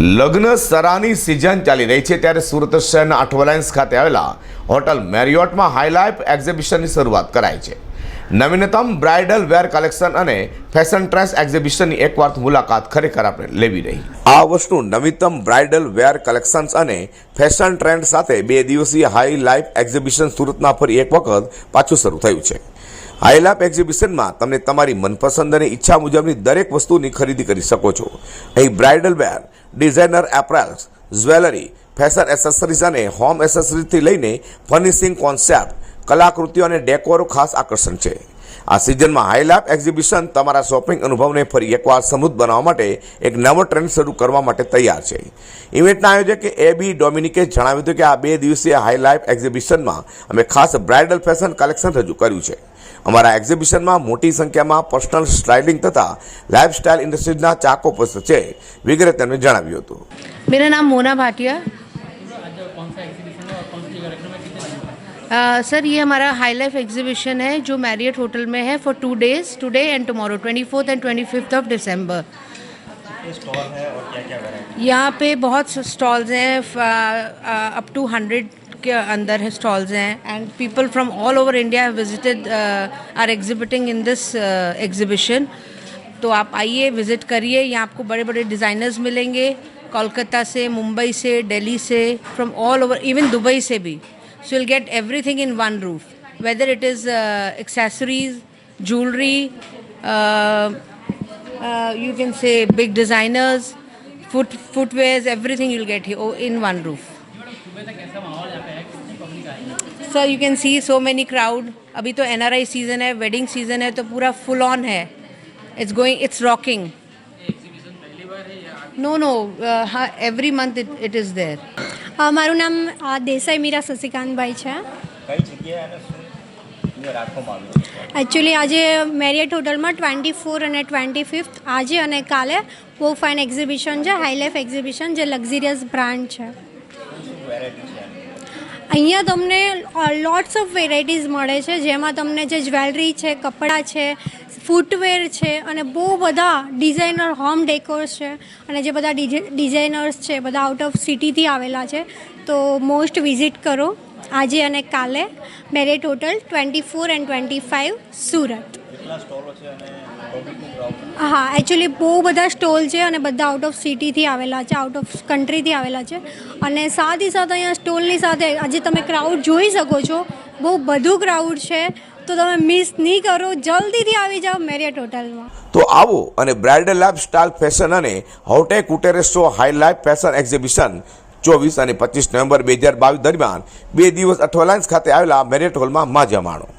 લગ્ન સરાની સિઝન ચાલી રહી છે ત્યારે સુરત શહેરના અઠવાલાઇન્સ ખાતે આવેલા હોટલ મેરિયોટમાં હાઈલાઇફ એક્ઝિબિશનની શરૂઆત કરાઈ છે. નવીનતમ બ્રાઇડલ વેર કલેક્શન અને ફેશન ટ્રેન્ડ્સ એક્ઝિબિશનની એકવાર મુલાકાત ખરેખર આપણે લેવી રહી. આ વર્ષનું નવીનતમ બ્રાઇડલ વેર કલેક્શન્સ અને ફેશન ટ્રેન્ડ સાથે બે દિવસીય હાઈ લાઇફ એક્ઝિબિશન સુરતમાં ફરી એક વખત પાછું શરૂ થયું છે. હાઈલાપ એક્ઝિબિશનમાં તમે તમારી મનપસંદ અને ઈચ્છા મુજબની દરેક વસ્તુની ખરીદી કરી શકો છો. અહીં bridal wear designer apparels jewellery fashion accessories અને હોમ એસેસરીઝથી લઈને ફર્નિશિંગ કોન્સેપ્ટ કલાકૃતિઓ અને ડેકોરો ખાસ આકર્ષણ છે. આ સિઝનમાં હાઈ એક્ઝિબિશન તમારા શોપિંગ અનુભવને ફરી એકવાર સમૃદ્ધ બનાવવા માટે એક નવો ટ્રેન્ડ શરૂ કરવા માટે તૈયાર છે. ઇવેન્ટના આયોજક એ બી ડોમિનિકે જણાવ્યું હતું કે આ બે દિવસીય હાઈ એક્ઝિબિશનમાં અમે ખાસ બ્રાઇડલ ફેશન કલેક્શન રજૂ કર્યું છે. અમારા એક્ઝિબિશનમાં મોટી સંખ્યામાં પર્સનલ સ્ટાઇલિંગ તથા લાઇફસ્ટાઇલ ઇન્ડસ્ટ્રીઝના ચાકો પસ્ત છે, વગેરે તેમણે જણાવ્યું હતું. મેરા નામ મોના ભાટિયા सर ये हमारा हाई लाइफ एग्जीबिशन है जो मैरियट होटल में है for two days today and tomorrow twenty fourth and twenty fifth of variety यहाँ पे बहुत स्टॉल्स हैं अप टू हंड्रेड के अंदर है स्टॉल्स हैं and people from all over India have visited are exhibiting in this exhibition तो आप आइए विज़िट करिए यहाँ आपको बड़े बड़े डिज़ाइनर्स मिलेंगे कोलकाता से मुंबई से दिल्ली से from all over even Dubai से भी। So will get everything in one roof whether it is accessories jewellery uh, you can say big designers, foot footwears, everything you'll get here oh, in one roof. Sir you can see so many crowd अभी तो N R आई season है wedding season है तो पूरा full on है it's going it's rocking no no हाँ every month it is there uh, મારું નામ દેસાઈ મીરા શશિકાંતભાઈ છે. એકચ્યુઅલી આજે મેરિયટ હોટલમાં ટ્વેન્ટી ફોર અને ટ્વેન્ટી ફિફ્થ આજે અને કાલે બહુ ફાઇન એક્ઝિબિશન છે હાઈલાઇફ એક્ઝિબિશન જે લક્ઝરિયસ બ્રાન્ડ છે. અહીંયા તમને લોટ્સ ઓફ વેરાયટીઝ મળે છે જેમાં તમને જે જ્વેલરી છે કપડાં છે ફૂટવેર છે અને બહુ બધા ડિઝાઇનર હોમ ડેકોર્સ છે અને જે બધા ડિઝાઇનર્સ છે, બધા આઉટ ઓફ સિટીથી આવેલા છે, તો મોસ્ટ વિઝિટ કરો આજે અને કાલે Marriott hotel twenty four and twenty five Surat. હા એકચ્યુઅલી બહુ બધા સ્ટોલ છે અને બધા આઉટ ઓફ સિટીથી આવેલા છે આઉટ ઓફ કન્ટ્રીથી આવેલા છે અને સાથે સાથે અહીંયા સ્ટોલની સાથે આજે તમે ક્રાઉડ જોઈ શકો છો, બહુ બધું ક્રાઉડ છે તો તમે મિસ નહીં કરો, જલ્દીથી આવી જાઓ મેરિયટ હોટલમાં. તો આવો અને બ્રાઇડલ લાઇફ સ્ટાઇલ ફેશન અને haute couture high life fashion exhibition ચોવીસ અને પચીસ નવેમ્બર બે હજાર બાવીસ દરમિયાન બે દિવસ અઠવાલાઇન્સ ખાતે આવેલા મેરિયટ હોલમાં માજા માણો.